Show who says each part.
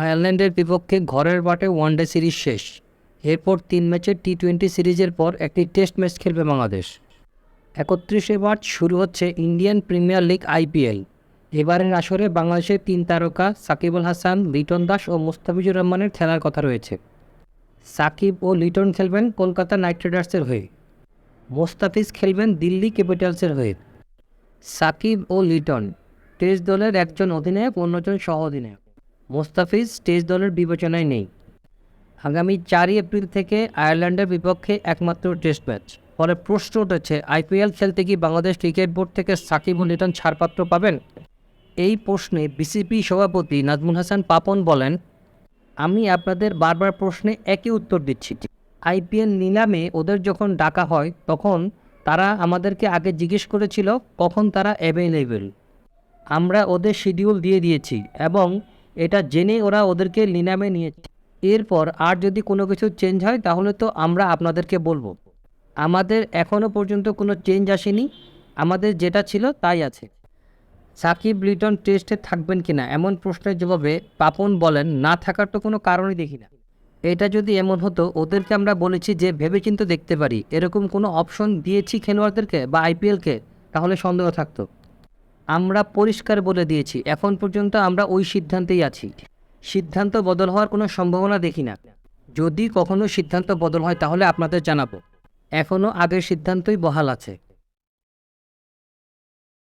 Speaker 1: আয়ারল্যান্ডের বিপক্ষে ঘরের মাঠে ওয়ানডে সিরিজ শেষ। এরপর তিন ম্যাচের টি টোয়েন্টি সিরিজের পর একটি টেস্ট ম্যাচ খেলবে বাংলাদেশ। একত্রিশে মার্চ শুরু হচ্ছে ইন্ডিয়ান প্রিমিয়ার লিগ আইপিএল এবারের আসরে বাংলাদেশের তিন তারকা সাকিবুল হাসান, লিটন দাস ও মুস্তাফিজুর রহমানের খেলার কথা রয়েছে। সাকিব ও লিটন খেলবেন কলকাতা নাইট রাইডার্সের হয়ে। মোস্তাফিজ খেলবেন দিল্লি ক্যাপিটালসের হয়ে। সাকিব ও লিটন, টেস্ট দলের একজন অধিনায়ক, অন্যজন সহ অধিনায়ক মোস্তাফিজ টেস্ট দলের বিবেচনায় নেই। আগামী চারই এপ্রিল থেকে আয়ারল্যান্ডের বিপক্ষে একমাত্র টেস্ট ম্যাচ। ফলে প্রশ্ন উঠেছে, আইপিএল খেলতে কি বাংলাদেশ ক্রিকেট বোর্ড থেকে সাকিব লিটন ছাড়পত্র পাবেন? এই প্রশ্নে বিসিপি সভাপতি নাজমুল হাসান পাপন বলেন, আমি আপনাদের বারবার প্রশ্নে একই উত্তর দিচ্ছি। আইপিএল নিলামে ওদের যখন ডাকা হয়, তখন তারা আমাদেরকে আগে জিজ্ঞেস করেছিল, কখন তারা অ্যাভেলেবেল আমরা ওদের শিডিউল দিয়ে দিয়েছি এবং এটা জেনে ওরা ওদেরকে নিলামে নিয়েছে। এরপর আর যদি কোনো কিছু চেঞ্জ হয়, তাহলে তো আমরা আপনাদেরকে বলব। আমাদের এখনও পর্যন্ত কোনো চেঞ্জ আসেনি। আমাদের যেটা ছিল তাই আছে। সাকিব লিটন টেস্টে থাকবেন কি না এমন প্রশ্নের জবাবে পাপন বলেন, না থাকার তো কোনো কারণই দেখি না। এটা যদি এমন হতো, ওদেরকে আমরা বলেছি যে, ভেবেচিন্তে দেখতে পারি। এরকম কোনো অপশন দিয়েছি খেলোয়াড়দেরকে বা আইপিএলকে তাহলে সন্দেহ থাকতো। আমরা পরিষ্কার বলে দিয়েছি, এখন পর্যন্ত আমরা ওই সিদ্ধান্তেই আছি। সিদ্ধান্ত বদল হওয়ার কোনো সম্ভাবনা দেখি না। যদি কখনো সিদ্ধান্ত বদল হয় তাহলে আপনাদের জানাব। এখনও আগের সিদ্ধান্তই বহাল আছে।